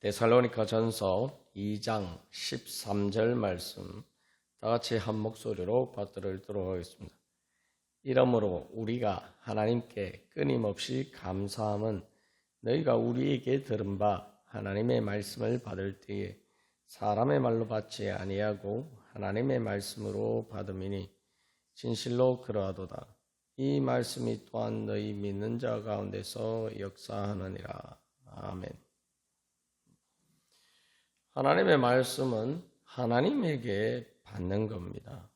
데살로니가 전서 2장 13절 말씀 다 같이 한 목소리로 받들도록 하겠습니다. 이러므로 우리가 하나님께 끊임없이 감사함은 너희가 우리에게 들은 바 하나님의 말씀을 받을 때에 사람의 말로 받지 아니하고 하나님의 말씀으로 받음이니 진실로 그러하도다. 이 말씀이 또한 너희 믿는 자 가운데서 역사하느니라. 아멘. 하나님의 말씀은 하나님에게 받는 겁니다.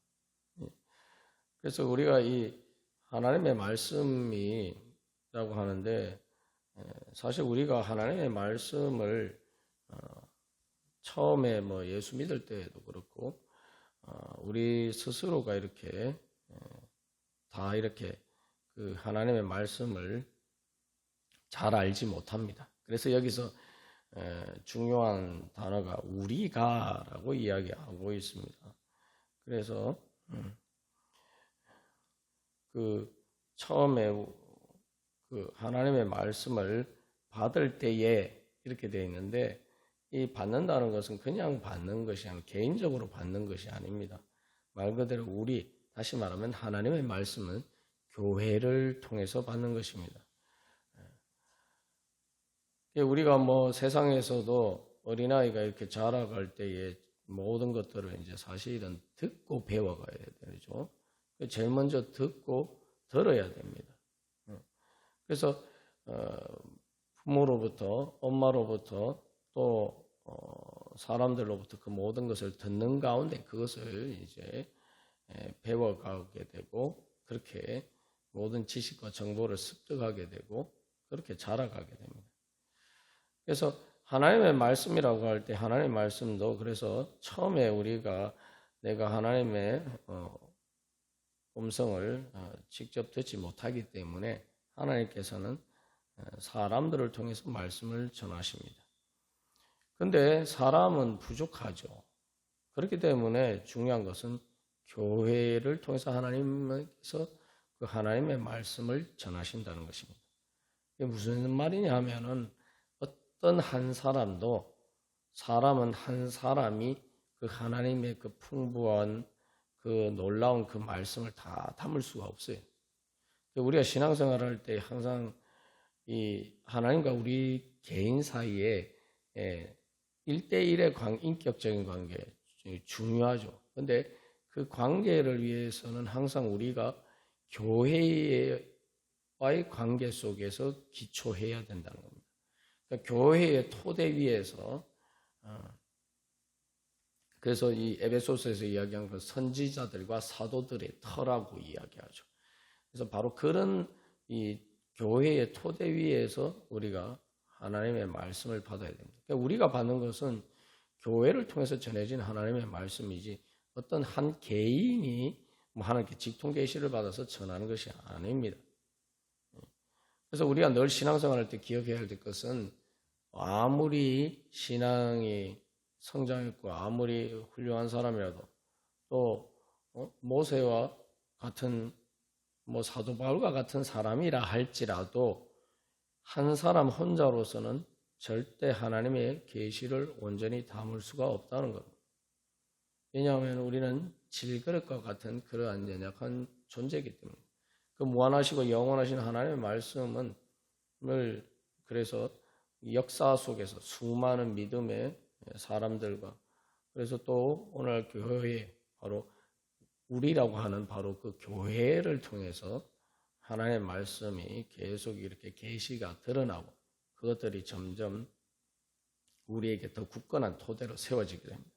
그래서 우리가 이 하나님의 말씀이라고 하는데 사실 우리가 하나님의 말씀을 어, 처음에 뭐 예수 믿을 때에도 그렇고 어, 우리 스스로가 이렇게 다 이렇게 그 하나님의 말씀을 잘 알지 못합니다. 그래서 여기서 중요한 단어가 우리가라고 이야기하고 있습니다. 그래서 음, 그 처음에 그 하나님의 말씀을 받을 때에 이렇게 되어 있는데 이 받는다는 것은 그냥 받는 것이 아니라 개인적으로 받는 것이 아닙니다. 말 그대로 우리 다시 말하면 하나님의 말씀은 교회를 통해서 받는 것입니다. 예, 우리가 뭐 세상에서도 어린아이가 이렇게 자라갈 때에 모든 것들을 이제 사실은 듣고 배워가야 되죠. 제일 먼저 듣고 들어야 됩니다. 어. 그래서 어, 부모로부터 엄마로부터 또 어, 사람들로부터 그 모든 것을 듣는 가운데 그것을 이제 배워가게 되고 그렇게 모든 지식과 정보를 습득하게 되고 그렇게 자라가게 됩니다. 그래서 하나님의 말씀이라고 할 때 하나님의 말씀도 그래서 처음에 우리가 내가 하나님의 어, 음성을 어, 직접 듣지 못하기 때문에 하나님께서는 어, 사람들을 통해서 말씀을 전하십니다. 근데 사람은 부족하죠. 그렇기 때문에 중요한 것은 교회를 통해서 하나님께서 그 하나님의 말씀을 전하신다는 것입니다. 이게 무슨 말이냐 하면은 어떤 한 사람도 사람은 한 사람이 그 하나님의 그 풍부한 그 놀라운 그 말씀을 다 담을 수가 없어요. 우리가 신앙생활 할때 항상 이 하나님과 우리 개인 사이에 1대1의 관, 인격적인 관계 중요하죠. 근데 그 관계를 위해서는 항상 우리가 교회와의 관계 속에서 기초해야 된다는 겁니다. 그러니까 교회의 토대 위에서 어, 그래서 이 에베소서에서 이야기한 그 선지자들과 사도들의 터라고 이야기하죠. 그래서 바로 그런 이 교회의 토대 위에서 우리가 하나님의 말씀을 받아야 됩니다. 그러니까 우리가 받는 것은 교회를 통해서 전해진 하나님의 말씀이지 어떤 한 개인이 뭐 하나님께 직통 계시를 받아서 전하는 것이 아닙니다. 그래서 우리가 늘 신앙생활할 때 기억해야 할 것은 아무리 신앙이 성장했고 아무리 훌륭한 사람이라도 또 어? 모세와 같은 뭐 사도 바울과 같은 사람이라 할지라도 한 사람 혼자로서는 절대 하나님의 계시를 온전히 담을 수가 없다는 겁니다. 왜냐하면 우리는 질그릇과 같은 그러한 연약한 존재이기 때문에 그 무한하시고 영원하신 하나님의 말씀은 늘 그래서 역사 속에서 수많은 믿음의 사람들과 그래서 또 오늘 교회에 바로 우리라고 하는 바로 그 교회를 통해서 하나님의 말씀이 계속 이렇게 계시가 드러나고 그것들이 점점 우리에게 더 굳건한 토대로 세워지게 됩니다.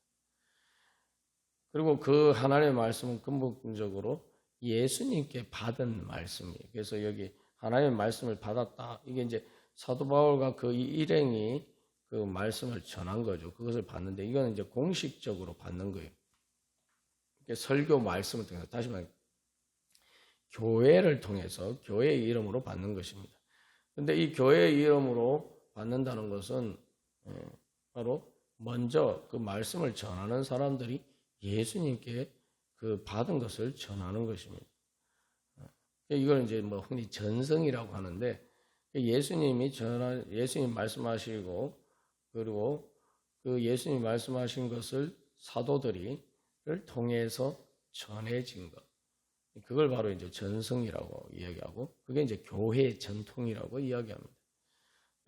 그리고 그 하나님의 말씀은 근본적으로 예수님께 받은 말씀이에요. 그래서 여기 하나님의 말씀을 받았다. 이게 이제 사도 바울과 그 일행이 그 말씀을 전한 거죠. 그것을 받는데 이거는 이제 공식적으로 받는 거예요. 설교 말씀을 통해서 다시 말해 교회를 통해서 교회의 이름으로 받는 것입니다. 근데 이 교회의 이름으로 받는다는 것은 예, 바로 먼저 그 말씀을 전하는 사람들이 예수님께 그 받은 것을 전하는 것입니다. 예, 이걸 이제 뭐 흔히 전성이라고 하는데 예수님이 전하 예수님 말씀하시고 그리고 그 예수님이 말씀하신 것을 사도들이를 통해서 전해진 것. 그걸 바로 이제 전승이라고 이야기하고 그게 이제 교회의 전통이라고 이야기합니다.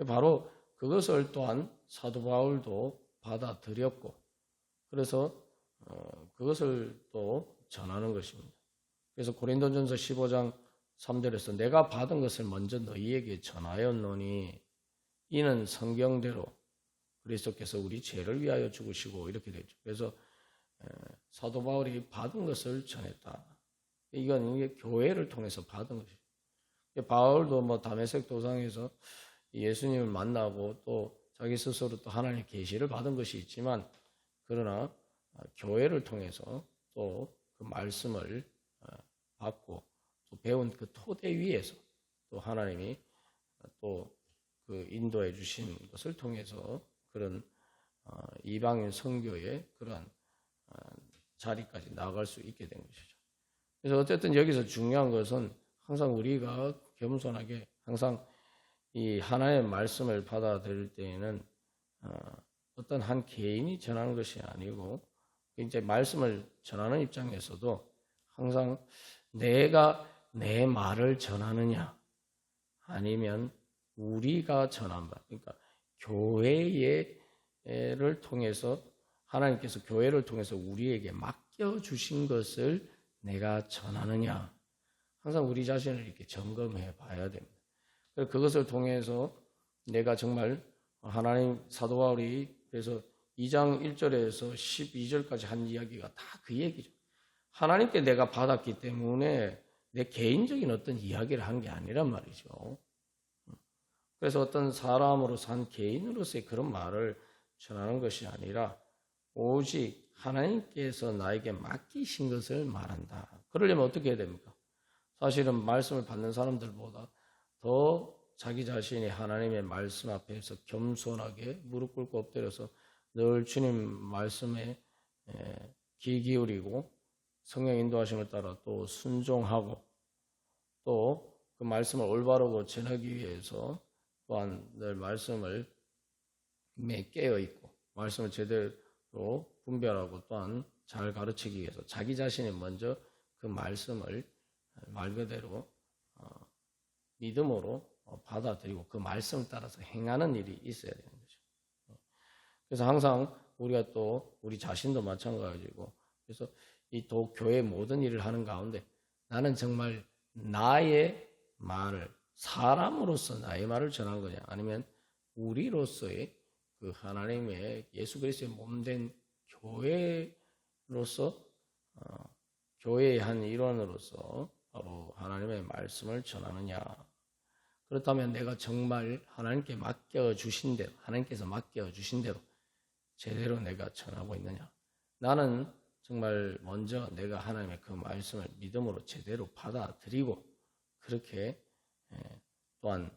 바로 그것을 또한 사도 바울도 받아들였고 그래서 어, 그것을 또 전하는 것입니다. 그래서 고린도전서 15장 3절에서 내가 받은 것을 먼저 너희에게 전하였노니 이는 성경대로 그리스도께서 우리 죄를 위하여 죽으시고 이렇게 되죠. 그래서 사도 바울이 받은 것을 전했다. 이건 이게 교회를 통해서 받은 것이죠. 바울도 뭐 담에색 도상에서 예수님을 만나고 또 자기 스스로 또 하나님의 계시를 받은 것이 있지만 그러나 교회를 통해서 또 그 말씀을 어, 받고 또 배운 그 토대 위에서 또 하나님이 또 그 인도해 주신 것을 통해서 그런 어, 이방인 선교의 그러한 어, 자리까지 나갈 수 있게 된 것이죠. 그래서 어쨌든 여기서 중요한 것은 항상 우리가 겸손하게 항상 이 하나의 말씀을 받아들일 때에는 어떤 한 개인이 전하는 것이 아니고 이제 말씀을 전하는 입장에서도 항상 내가 내 말을 전하느냐 아니면 우리가 전한 바 그러니까 교회를 통해서 하나님께서 교회를 통해서 우리에게 맡겨 주신 것을 내가 전하느냐 항상 우리 자신을 이렇게 점검해 봐야 됩니다. 그것을 통해서 내가 정말 하나님 사도 바울이 그래서 2장 1절에서 12절까지 한 이야기가 다 그 얘기죠. 하나님께 내가 받았기 때문에 내 개인적인 어떤 이야기를 한 게 아니란 말이죠. 그래서 어떤 사람으로서 한 개인으로서의 그런 말을 전하는 것이 아니라 오직 하나님께서 나에게 맡기신 것을 말한다. 그러려면 어떻게 해야 됩니까? 사실은 말씀을 받는 사람들보다 더 자기 자신이 하나님의 말씀 앞에서 겸손하게 무릎 꿇고 엎드려서 늘 주님 말씀에 귀 기울이고 성령 인도하심을 따라 또 순종하고 또 그 말씀을 올바르고 전하기 위해서 또한 늘 말씀을 깨어 있고 말씀을 제대로 분별하고 또한 잘 가르치기 위해서 자기 자신이 먼저 그 말씀을 말 그대로 어, 믿음으로 받아들이고 그 말씀을 따라서 행하는 일이 있어야 되는 거죠. 그래서 항상 우리가 또 우리 자신도 마찬가지고 그래서 이 도 교회 모든 일을 하는 가운데 나는 정말 나의 말을 사람으로서 나의 말을 전한 거냐 아니면 우리로서의 그 하나님의 예수 그리스도의 몸된 교회로서 어, 교회의 한 일원으로서 바로 하나님의 말씀을 전하느냐 그렇다면 내가 정말 하나님께 맡겨 주신 대로 하나님께서 맡겨 주신 대로 제대로 내가 전하고 있느냐? 나는 정말 먼저 내가 하나님의 그 말씀을 믿음으로 제대로 받아들이고 그렇게 예, 또한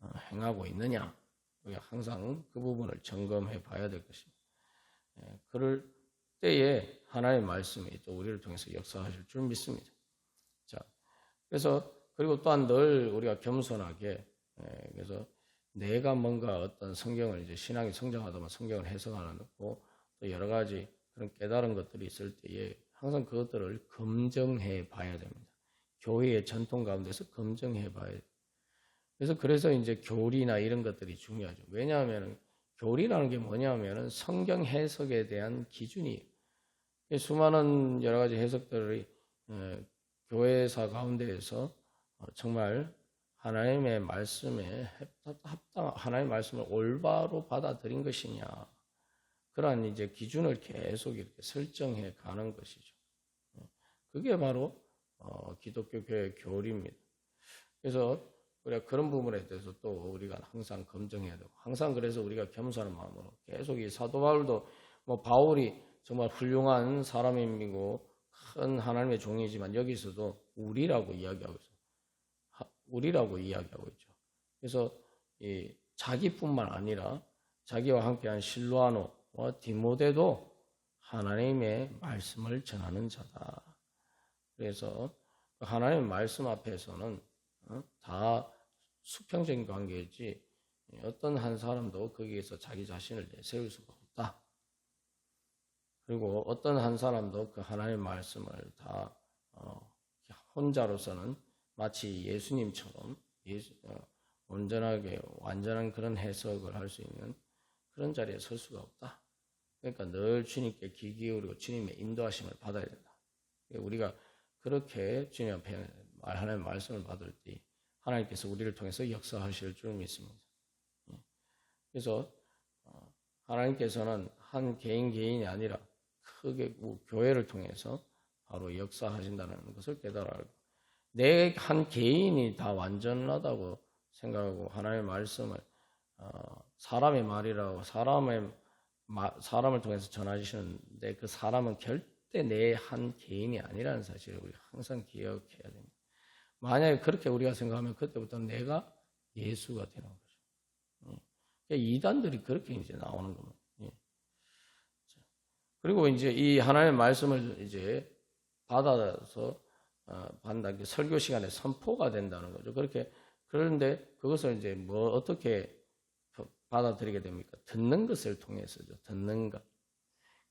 어, 행하고 있느냐? 우리가 항상 그 부분을 점검해 봐야 될 것입니다. 예, 그럴 때에 하나님의 말씀이 또 우리를 통해서 역사하실 줄 믿습니다. 자, 그래서 그리고 또한 늘 우리가 겸손하게 예, 그래서 내가 뭔가 어떤 성경을 이제 신앙이 성장하다 보면 성경을 해석하는 거또 여러 가지 그런 깨달은 것들이 있을 때에 항상 그것들을 검증해 봐야 됩니다. 교회의 전통 가운데서 검증해 봐야 돼요. 그래서 그래서 이제 교리나 이런 것들이 중요하죠. 왜냐하면 교리라는 게 뭐냐면은 성경 해석에 대한 기준이에요. 수많은 여러 가지 해석들이 교회사 가운데에서 정말 하나님의 말씀에 합당 하나님의 말씀을 올바로 받아들인 것이냐 그러한 이제 기준을 계속 이렇게 설정해 가는 것이죠. 그게 바로 어, 기독교 교회 교리입니다. 그래서 우리가 그런 부분에 대해서 또 우리가 항상 검증해야 되고 항상 그래서 우리가 겸손한 마음으로 계속 이 사도 바울도 뭐 바울이 정말 훌륭한 사람이고 큰 하나님의 종이지만 여기서도 우리라고 이야기하고 있어요. 우리라고 이야기하고 있죠. 그래서 이 자기뿐만 아니라 자기와 함께한 실로아노와 디모데도 하나님의 말씀을 전하는 자다. 그래서 하나님의 말씀 앞에서는 어, 다 수평적인 관계이지 어떤 한 사람도 거기에서 자기 자신을 내세울 수가 없다. 그리고 어떤 한 사람도 그 하나님의 말씀을 다 어, 혼자로서는 마치 예수님처럼 예수, 어, 온전하게 완전한 그런 해석을 할 수 있는 그런 자리에 설 수가 없다. 그러니까 늘 주님께 귀 기울이고 주님의 인도하심을 받아야 된다. 우리가 그렇게 주님 앞에 하나님의 말씀을 받을 때 하나님께서 우리를 통해서 역사하실 줄 믿습니다. 예. 그래서 어, 하나님께서는 한 개인 개인이 아니라 크게 교회를 통해서 바로 역사하신다는 것을 깨달아야 내한 개인이 다 완전하다고 생각하고 하나님의 말씀을 어, 사람의 말이라고 사람의 사람을 통해서 전하시는데 그 사람은 절대 내 한 개인이 아니라는 사실을 우리 항상 기억해야 됩니다. 만약에 그렇게 우리가 생각하면 그때부터 내가 예수가 되는 거죠. 예. 그러니까 이단들이 그렇게 이제 나오는 겁니다. 예. 그리고 이제 이 하나님의 말씀을 이제 받아서 어, 받는다. 설교 시간에 선포가 된다는 거죠. 그렇게 그런데 그것을 이제 뭐 어떻게 받아들이게 됩니까? 듣는 것을 통해서죠. 듣는 것.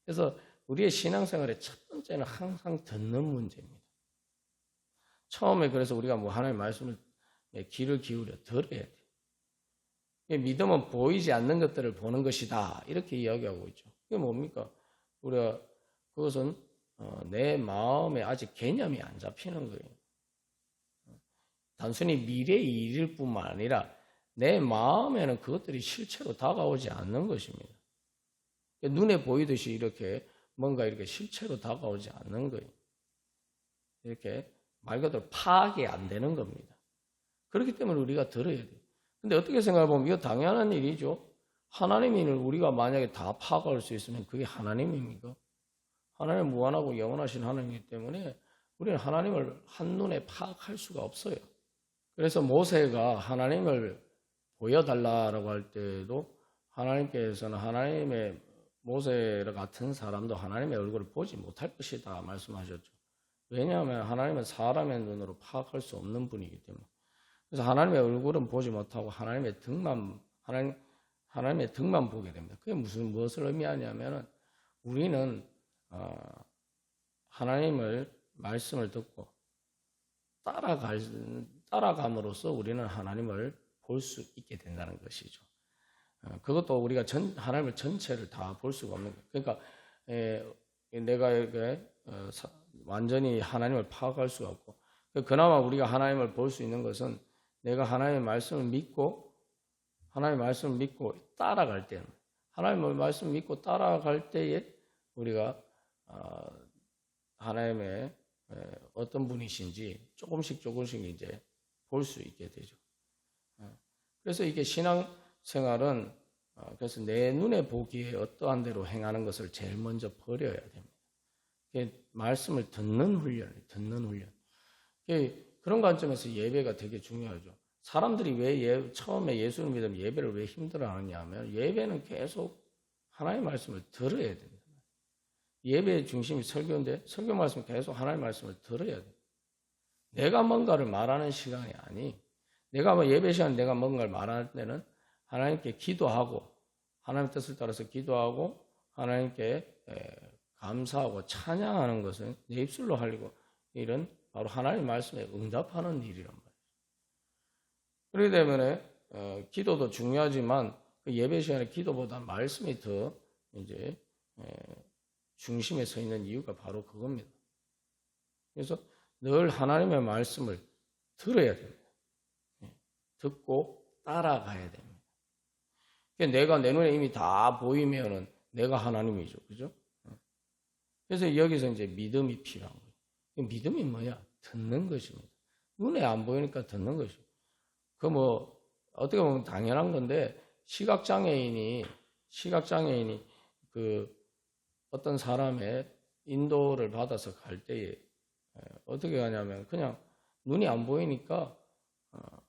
그래서 우리의 신앙생활의 첫 번째는 항상 듣는 문제입니다. 처음에 그래서 우리가 뭐 하나님의 말씀을 귀를 기울여 들어야 돼. 믿음은 보이지 않는 것들을 보는 것이다. 이렇게 이야기하고 있죠. 그게 뭡니까? 우리가 그것은 어, 내 마음에 아직 개념이 안 잡히는 거예요. 단순히 미래의 일일 뿐만 아니라 내 마음에는 그것들이 실체로 다가오지 않는 것입니다. 눈에 보이듯이 이렇게 뭔가 이렇게 실체로 다가오지 않는 거예요. 이렇게 말 그대로 파악이 안 되는 겁니다. 그렇기 때문에 우리가 들어야 돼요. 근데 어떻게 생각해보면 이거 당연한 일이죠. 하나님을 우리가 만약에 다 파악할 수 있으면 그게 하나님입니까? 하나님 무한하고 영원하신 하나님이기 때문에 우리는 하나님을 한눈에 파악할 수가 없어요. 그래서 모세가 하나님을 보여달라라고 할 때도 하나님께서는 하나님의 모세 같은 사람도 하나님의 얼굴을 보지 못할 것이다 말씀하셨죠. 왜냐하면 하나님은 사람의 눈으로 파악할 수 없는 분이기 때문에. 그래서 하나님의 얼굴은 보지 못하고 하나님의 등만 하나님 하나님의 등만 보게 됩니다. 그게 무슨 무엇을 의미하냐면은 우리는 어, 하나님을 말씀을 듣고 따라갈 따라감으로써 우리는 하나님을 볼 수 있게 된다는 것이죠. 어, 그것도 우리가 전, 하나님을 전체를 다 볼 수가 없는 거예요. 그러니까 에, 내가 이렇게 어, 사, 완전히 하나님을 파악할 수가 없고 그나마 우리가 하나님을 볼 수 있는 것은 내가 하나님의 말씀을 믿고 하나님의 말씀을 믿고 따라갈 때는 하나님의 말씀을 믿고 따라갈 때에 우리가 어, 하나님의 어떤 분이신지 조금씩 조금씩 이제 볼 수 있게 되죠. 어, 그래서 이게 신앙 생활은 어, 그래서 내 눈에 보기에 어떠한 대로 행하는 것을 제일 먼저 버려야 됩니다. 말씀을 듣는 훈련, 듣는 훈련. 그런 관점에서 예배가 되게 중요하죠. 사람들이 왜 예, 처음에 예수를 믿으면 예배를 왜 힘들어 하느냐 하면 예배는 계속 하나님의 말씀을 들어야 됩니다. 예배의 중심이 설교인데 설교 말씀 계속 하나님의 말씀을 들어야 돼. 내가 뭔가를 말하는 시간이 아니. 내가 뭐 예배 시간 내가 뭔가를 말할 때는 하나님께 기도하고 하나님 뜻을 따라서 기도하고 하나님께 감사하고 찬양하는 것은 내 입술로 하려고 일은 바로 하나님 말씀에 응답하는 일이란 말이에요. 그렇기 때문에 어, 기도도 중요하지만 그 예배 시간에 기도보다 말씀이 더 이제 에, 중심에 서 있는 이유가 바로 그겁니다. 그래서 늘 하나님의 말씀을 들어야 됩니다. 예, 듣고 따라가야 됩니다. 내가 내 눈에 이미 다 보이면은 내가 하나님이죠. 그죠? 그래서 여기서 이제 믿음이 필요한 거예요. 믿음이 뭐야? 듣는 것입니다. 눈에 안 보이니까 듣는 것이죠. 그 뭐, 어떻게 보면 당연한 건데, 시각장애인이, 시각장애인이 그 어떤 사람의 인도를 받아서 갈 때에 어떻게 하냐면 그냥 눈이 안 보이니까 어,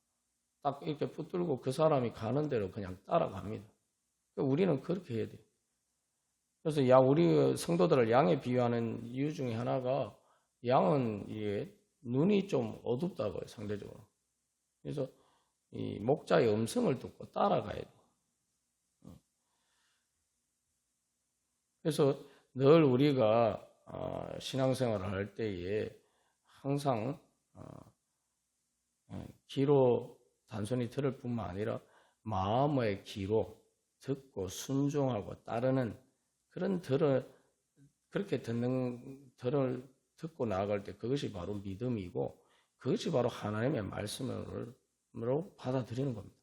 딱 이렇게 붙들고 그 사람이 가는 대로 그냥 따라갑니다. 우리는 그렇게 해야 돼요. 그래서 야 우리 성도들을 양에 비유하는 이유 중에 하나가 양은 이게 눈이 좀 어둡다고요 상대적으로. 그래서 이 목자의 음성을 듣고 따라가야 돼. 그래서 늘 우리가 어, 신앙생활을 할 때에 항상 어, 어, 귀로 단순히 들을 뿐만 아니라 마음의 귀로 듣고 순종하고 따르는 그런 들을 그렇게 듣는 들을 듣고 나아갈 때 그것이 바로 믿음이고 그것이 바로 하나님의 말씀으로 받아들이는 겁니다.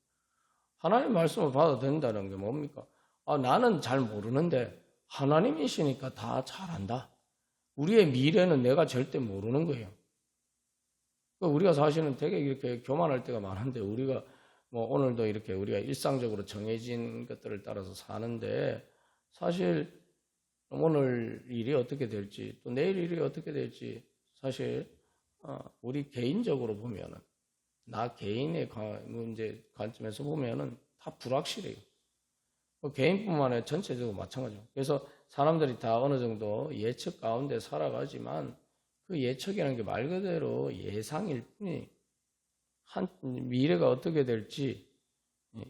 하나님의 말씀을 받아들인다는 게 뭡니까? 아, 나는 잘 모르는데 하나님이시니까 다 잘한다. 우리의 미래는 내가 절대 모르는 거예요. 그러니까 우리가 사실은 되게 이렇게 교만할 때가 많은데 우리가 뭐 오늘도 이렇게 우리가 일상적으로 정해진 것들을 따라서 사는데 사실 오늘 일이 어떻게 될지 또 내일 일이 어떻게 될지 사실 어, 우리 개인적으로 보면은 나 개인의 문제 관점에서 보면은 다 불확실해요. 뭐 개인뿐만 아니라 전체적으로 마찬가지죠. 그래서 사람들이 다 어느 정도 예측 가운데 살아가지만 그 예측이라는 게 말 그대로 예상일 뿐이 한 미래가 어떻게 될지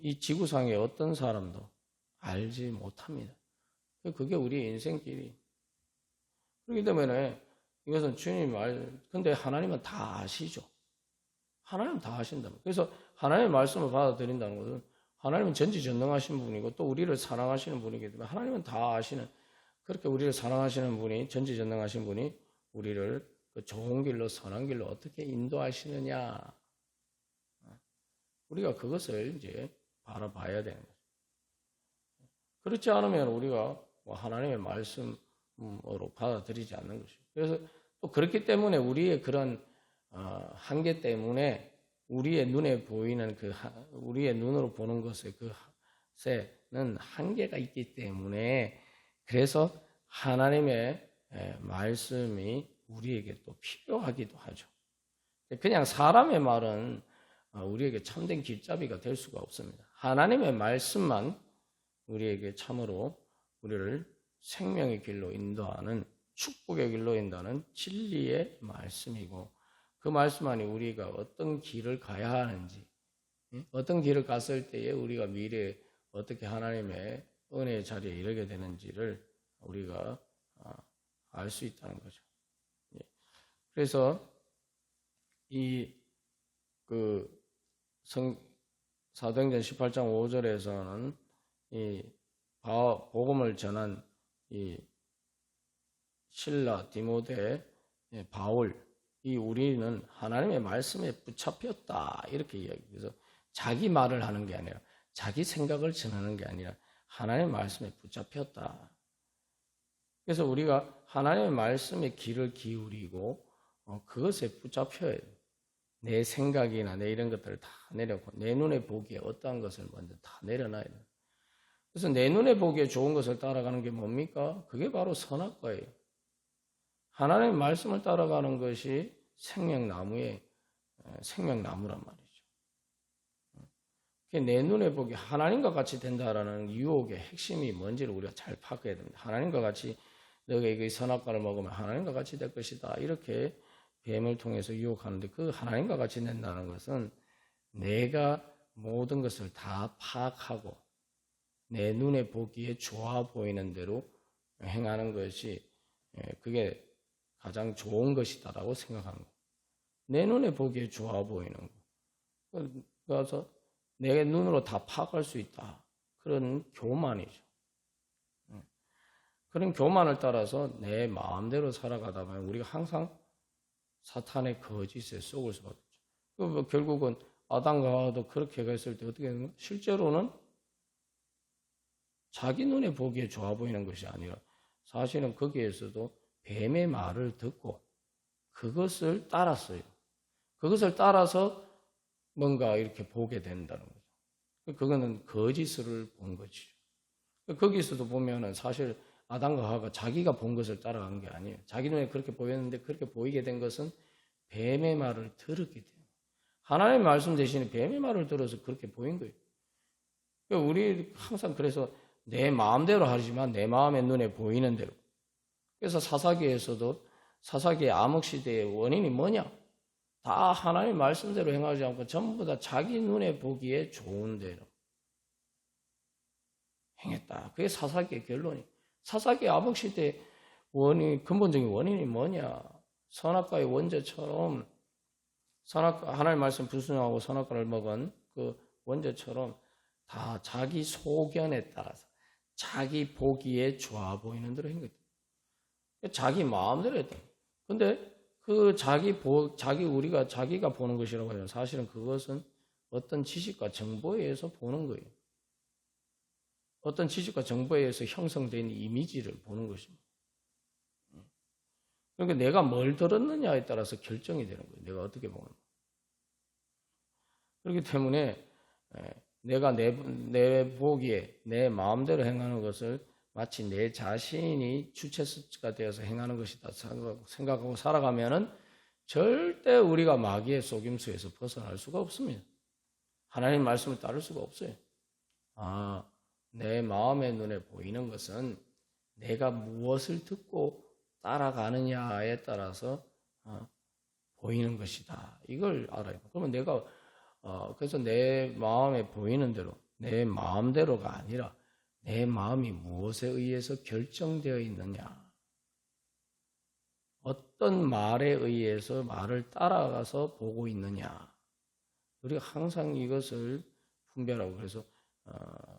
이 지구상의 어떤 사람도 알지 못합니다. 그게 우리의 인생길이. 그렇기 때문에 이것은 주님 말, 근데 하나님은 다 아시죠. 하나님은 다 아신다. 그래서 하나님의 말씀을 받아들인다는 것은 하나님은 전지전능하신 분이고 또 우리를 사랑하시는 분이기 때문에 하나님은 다 아시는 그렇게 우리를 사랑하시는 분이 전지전능하신 분이 우리를 그 좋은 길로 선한 길로 어떻게 인도하시느냐 우리가 그것을 이제 바라봐야 되는 거죠. 그렇지 않으면 우리가 뭐 하나님의 말씀으로 받아들이지 않는 것이죠. 그래서 또 그렇기 때문에 우리의 그런 어, 한계 때문에 우리의 눈에 보이는 그 우리의 눈으로 보는 것의 그것에는 한계가 있기 때문에 그래서 하나님의 말씀이 우리에게 또 필요하기도 하죠. 그냥 사람의 말은 어, 우리에게 참된 길잡이가 될 수가 없습니다. 하나님의 말씀만 우리에게 참으로 우리를 생명의 길로 인도하는 축복의 길로 인도하는 진리의 말씀이고 그 말씀만이 우리가 어떤 길을 가야 하는지 어떤 길을 갔을 때에 우리가 미래에 어떻게 하나님의 은혜의 자리에 이르게 되는지를 우리가 아, 알수 있다는 거죠. 예. 그래서 이그 사도행전 18장 5절에서는 이 복음을 전한 이 신라 디모데 예, 바울 이 우리는 하나님의 말씀에 붙잡혔다 이렇게 이야기해서 자기 말을 하는 게 아니라 자기 생각을 전하는 게 아니라 하나님의 말씀에 붙잡혔다. 그래서 우리가 하나님의 말씀에 귀를 기울이고 어, 그것에 붙잡혀야 돼요. 내 생각이나 내 이런 것들을 다 내려고 내 눈에 보기에 어떠한 것을 먼저 다 내려놔야 돼요. 그래서 내 눈에 보기에 좋은 것을 따라가는 게 뭡니까? 그게 바로 선악과예요. 하나님의 말씀을 따라가는 것이 생명나무의 생명나무란 말이죠. 내 눈에 보기 하나님과 같이 된다라는 유혹의 핵심이 뭔지를 우리가 잘 파악해야 됩니다. 하나님과 같이 너가 이 선악과를 먹으면 하나님과 같이 될 것이다. 이렇게 뱀을 통해서 유혹하는데 그 하나님과 같이 된다는 것은 내가 모든 것을 다 파악하고 내 눈에 보기에 좋아 보이는 대로 행하는 것이 예, 그게 가장 좋은 것이다라고 생각하는 거. 내 눈에 보기에 좋아 보이는 거. 그래서 내 눈으로 다 파악할 수 있다. 그런 교만이죠. 예. 그런 교만을 따라서 내 마음대로 살아가다 보면 우리가 항상 사탄의 거짓에 속을 수밖에 없죠. 뭐 결국은 아담과 하와도 그렇게 했을 때 어떻게 되는 거예요? 실제로는 자기 눈에 보기에 좋아 보이는 것이 아니라 사실은 거기에서도 뱀의 말을 듣고 그것을 따랐어요. 그것을 따라서 뭔가 이렇게 보게 된다는 거죠. 그거는 거짓을 본 거지요. 거기서도 보면은 사실 아담과 하와가 자기가 본 것을 따라간 게 아니에요. 자기 눈에 그렇게 보였는데 그렇게 보이게 된 것은 뱀의 말을 들었기 때문에. 하나님의 말씀 대신에 뱀의 말을 들어서 그렇게 보인 거예요. 그러니까 우리 항상 그래서 내 마음대로 하지만 내 마음의 눈에 보이는 대로. 그래서 사사기에서도 사사기의 암흑 시대의 원인이 뭐냐? 다 하나님 말씀대로 행하지 않고 전부 다 자기 눈에 보기에 좋은 대로 행했다. 그게 사사기의 결론이. 사사기 아복 시대 원인 근본적인 원인이 뭐냐? 선악과의 원죄처럼 선악 하나님 말씀 불순종하고 선악과를 먹은 그 원죄처럼 다 자기 소견에 따라서 자기 보기에 좋아 보이는 대로 한 거다. 자기 마음대로 했다. 근데 그 자기 보 자기 우리가 자기가 보는 것이라고 해요. 사실은 그것은 어떤 지식과 정보에 의해서 보는 거예요. 어떤 지식과 정보에 의해서 형성된 이미지를 보는 것입니다. 그러니까 내가 뭘 들었느냐에 따라서 결정이 되는 거예요. 내가 어떻게 보는 거. 그렇기 때문에 내가 내, 내 보기에 내 마음대로 행하는 것을 마치 내 자신이 주체가 되어서 행하는 것이다 생각하고 살아가면은 절대 우리가 마귀의 속임수에서 벗어날 수가 없습니다. 하나님 말씀을 따를 수가 없어요. 아, 내 마음의 눈에 보이는 것은 내가 무엇을 듣고 따라가느냐에 따라서 어, 보이는 것이다. 이걸 알아요. 그러면 내가 어, 그래서 내 마음에 보이는 대로 내 마음대로가 아니라 내 마음이 무엇에 의해서 결정되어 있느냐. 어떤 말에 의해서 말을 따라가서 보고 있느냐. 우리가 항상 이것을 분별하고 그래서 어,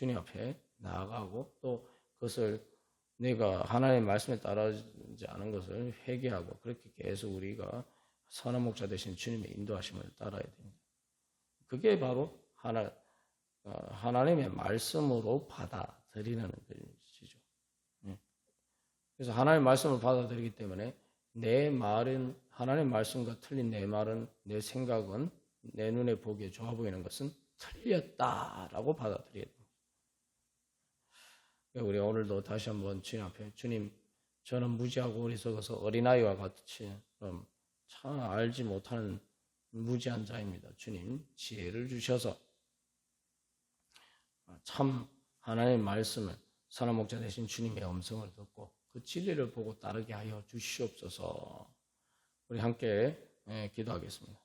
주님 앞에 나아가고 또 그것을 내가 하나님의 말씀에 따르지 않은 것을 회개하고 그렇게 계속 우리가 선한 목자 되신 주님의 인도하심을 따라야 됩니다. 그게 바로 하나 어, 하나님의 말씀으로 받아들이는 것이죠. 예. 그래서 하나님의 말씀을 받아들이기 때문에 내 말은 하나님의 말씀과 틀린 내 말은 내 생각은 내 눈에 보기에 좋아 보이는 것은 틀렸다라고 받아들여야 됩니다. 우리 오늘도 다시 한번 주님 앞에 주님 저는 무지하고 어리석어서 어린아이와 같이 참 알지 못하는 무지한 자입니다. 주님 지혜를 주셔서 참 하나님의 말씀을 선한 목자 되신 주님의 음성을 듣고 그 진리를 보고 따르게 하여 주시옵소서. 우리 함께 예, 기도하겠습니다.